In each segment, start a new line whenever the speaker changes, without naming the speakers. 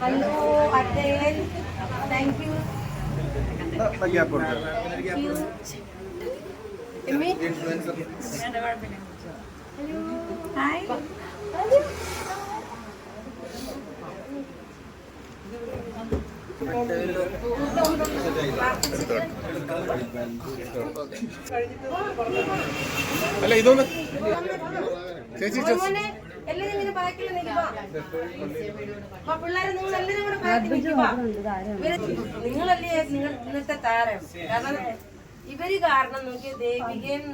Hello Ajayan thank you hello hi
അല്ല ഇതൊന്ന് ചേച്ചി
നിങ്ങൾ എല്ലാരും നിങ്ങളല്ലേ നിങ്ങൾ ഇന്നത്തെ താരം? കാരണം ഇവർ കാരണം നോക്കിയ ദേവികയും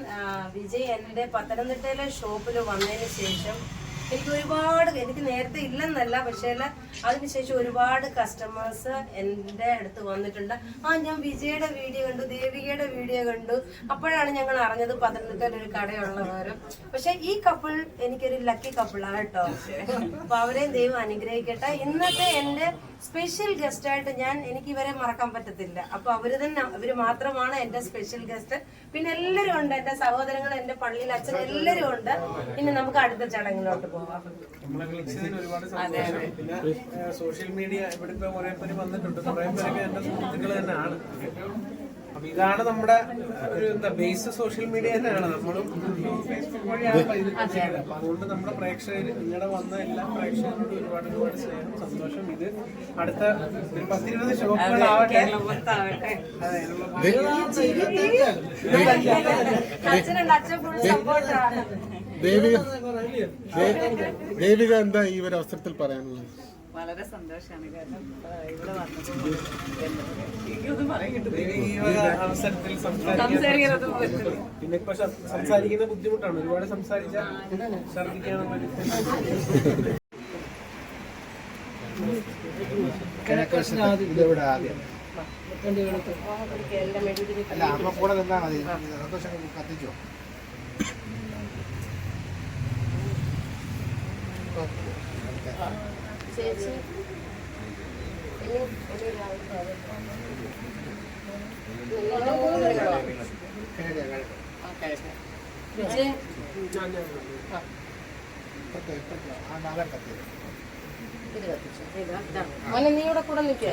വിജയ് എന്റെ പത്തനംതിട്ടയിലെ ഷോപ്പിൽ വന്നതിന് ശേഷം എനിക്ക് ഒരുപാട് എനിക്ക് നേരത്തെ ഇല്ലെന്നല്ല പക്ഷേ അതിനുശേഷം ഒരുപാട് കസ്റ്റമേഴ്സ് എന്റെ അടുത്ത് വന്നിട്ടുണ്ട്. ആ ഞാൻ വിജയുടെ വീഡിയോ കണ്ടു ദേവികയുടെ വീഡിയോ കണ്ടു. അപ്പോഴാണ് ഞങ്ങൾ അറിഞ്ഞത് പത്തനംതിട്ടയിൽ ഒരു കടയുള്ള പക്ഷെ ഈ കപ്പിൾ എനിക്കൊരു ലക്കി കപ്പിളാണ് കേട്ടോ. അപ്പൊ അവരെയും ദൈവം അനുഗ്രഹിക്കട്ടെ. ഇന്നത്തെ എന്റെ സ്പെഷ്യൽ ഗസ്റ്റ് ആയിട്ട് ഞാൻ എനിക്ക് ഇവരെ മറക്കാൻ പറ്റത്തില്ല. അപ്പൊ അവർ തന്നെ അവർ മാത്രമാണ് എന്റെ സ്പെഷ്യൽ ഗസ്റ്റ് പിന്നെ എല്ലാവരും ഉണ്ട്. എന്റെ സഹോദരങ്ങൾ എന്റെ പള്ളിയിൽ അച്ഛൻ എല്ലാവരും ഉണ്ട്. ഇനി നമുക്ക് അടുത്ത ചടങ്ങിലോട്ട് പോവാം
നമ്മളെ വിളിച്ചതിന് ഒരുപാട് സന്തോഷം പിന്നെ സോഷ്യൽ മീഡിയ ഇവിടെ ഇപ്പൊ കുറെ പേര് വന്നിട്ടുണ്ട്. കുറെ പേരൊക്കെ എന്റെ സുഹൃത്തുക്കൾ തന്നെയാണ്. അപ്പൊ ഇതാണ് നമ്മുടെ ഒരു എന്താ ബേസ് സോഷ്യൽ മീഡിയ തന്നെയാണ്. നമ്മളും ഫേസ്ബുക്ക് വഴിയാണ് ഇത് ചെയ്യുന്നത്. അപ്പൊ അതുകൊണ്ട് നമ്മുടെ പ്രേക്ഷകര് നിങ്ങളുടെ വന്ന എല്ലാ പ്രേക്ഷകരോടും ഒരുപാട് ഒരുപാട് സ്നേഹം സന്തോഷം. ഇത് അടുത്ത ഒരു പത്തിരുപത് ഷോപ്പുകളാവട്ടെ അതെ
ദേവിക ദേവിക എന്താ ഈ ഒരു അവസരത്തിൽ പറയാനുള്ളത്?
വളരെ സന്തോഷമാണ് കാരണം ഇവിടെ വന്നപ്പോൾ എനിക്കൊന്നും പറയാൻ കിട്ടുന്നില്ല
പിന്നെ ഇപ്പൊ സംസാരിക്കുന്ന ബുദ്ധിമുട്ടാണ് ഒരുപാട് സംസാരിച്ചാൽ
ഇതിവിടെ? ആദ്യം
എന്റെ മെഡിക്കൽ
അല്ല അമ്മ കൂടെ നിന്നാ മതി സന്തോഷം കത്തിച്ചോ
ചേച്ചി ഇനി ഒരു രാവിലെ നിങ്ങളുടെ മൂന്ന് പേരുണ്ടോ?
കിഴക്കേ, കിഴക്കേ.
ഓക്കേ. വിജയ്
ഇപ്പത്തെ, ഇപ്പത്തെ. ആ നാളെ കത്തി
ഇത് കത്തിച്ചോ. ഇതാ, ഇതാ. മോനെ നീ ഇവിടെ കൂടെ നിൽക്കേ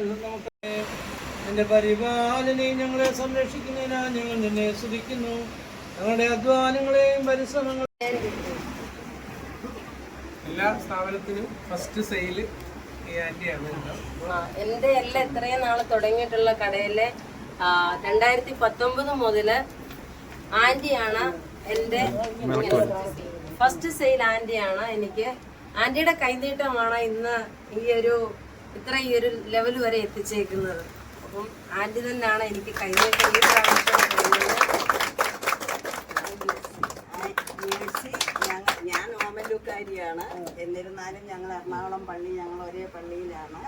വിജയ്
എന്റെ പരിപാലനെ ഞങ്ങളെ സംരക്ഷിക്കുന്നതിനാ ഞങ്ങൾ നിന്നെ സ്തുതിക്കുന്നു. ഞങ്ങളുടെ അധ്വാനങ്ങളെയും പരിശ്രമങ്ങളെയും എല്ലാ സ്ഥാപനത്തിനും ഫസ്റ്റ്
സെയിൽ എന്റെ എല്ലാം ഇത്രയും നാൾ തുടങ്ങിയിട്ടുള്ള കടയിലെ രണ്ടായിരത്തി പത്തൊമ്പത് മുതൽ ആന്റിയാണ് എന്റെ ഫസ്റ്റ് സെയിൽ ആന്റിയാണ് എനിക്ക്. ആന്റിയുടെ കൈനീട്ടമാണ് ഇന്ന് ഈ ഒരു ഇത്ര ഈ ഒരു ലെവൽ വരെ എത്തിച്ചേക്കുന്നത്. അപ്പം ആന്റി തന്നെയാണ് എനിക്ക് കൈനീട്ടം ഈ
ഞാൻ ഓമല്ലൂക്കാരിയാണ് എന്നിരുന്നാലും ഞങ്ങൾ എറണാകുളം പള്ളി ഞങ്ങൾ ഒരേ പള്ളിയിലാണ്.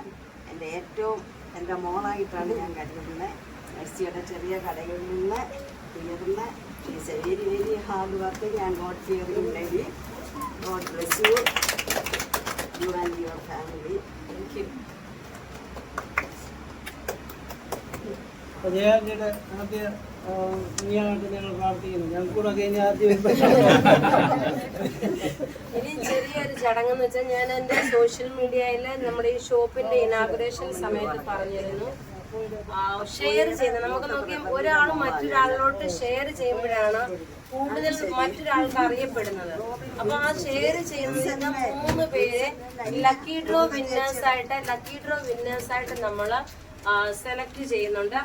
എന്റെ ഏറ്റവും എന്റെ മോളായിട്ടാണ് ഞാൻ കരുതുന്നത്. മെസ്സിയുടെ ചെറിയ കടയിൽ നിന്ന് ഉയർന്ന് ഈ വെരി വെരി ഹാർഡ് വർക്ക് ഞാൻ God lady God bless you you and your family thank you
ജയാന്റിയുടെ ആദ്യ കുഞ്ഞായിട്ട് ഞങ്ങൾ പ്രാർത്ഥിക്കുന്നു. ഞങ്ങൾക്ക് കൂടെ കഴിഞ്ഞ ആദ്യം
ഇനി ചെറിയൊരു ചടങ്ങെന്ന് വെച്ചാൽ ഞാൻ എന്റെ സോഷ്യൽ മീഡിയയിൽ നമ്മുടെ ഈ ഷോപ്പിന്റെ ഇനാഗുറേഷൻ സമയത്ത് പറഞ്ഞിരുന്നു. ഷെയർ ചെയ്ത് നമുക്ക് നോക്കിയാൽ ഒരാൾ മറ്റൊരാളിലോട്ട് ഷെയർ ചെയ്യുമ്പോഴാണ് കൂടുതൽ മറ്റൊരാൾക്ക് അറിയപ്പെടുന്നത്. അപ്പൊ ആ ഷെയർ ചെയ്യുന്ന മൂന്ന് പേരെ ലക്കി ഡ്രോ വിന്നേഴ്സ് ആയിട്ട് ലക്കി ഡ്രോ വിന്നേഴ്സ് ആയിട്ട് നമ്മൾ സെലക്ട് ചെയ്യുന്നുണ്ട്.